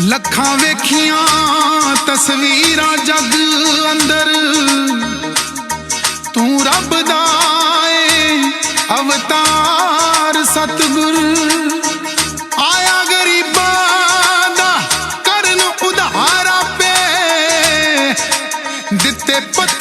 ਲੱਖਾਂ ਵੇਖੀਆਂ, ਤਸਵੀਰਾਂ ਜੱਗ ਅੰਦਰ। ਤੂੰ ਰੱਬ ਦਾ ਏ ਅਵਤਾਰ ਸਤਗੁਰ। ਆਇਆ ਗਰੀਬਾਂ ਦਾ ਕਰਨ ਉਧਾਰਾ ਪੇ ਦਿੱਤੇ ਪਤ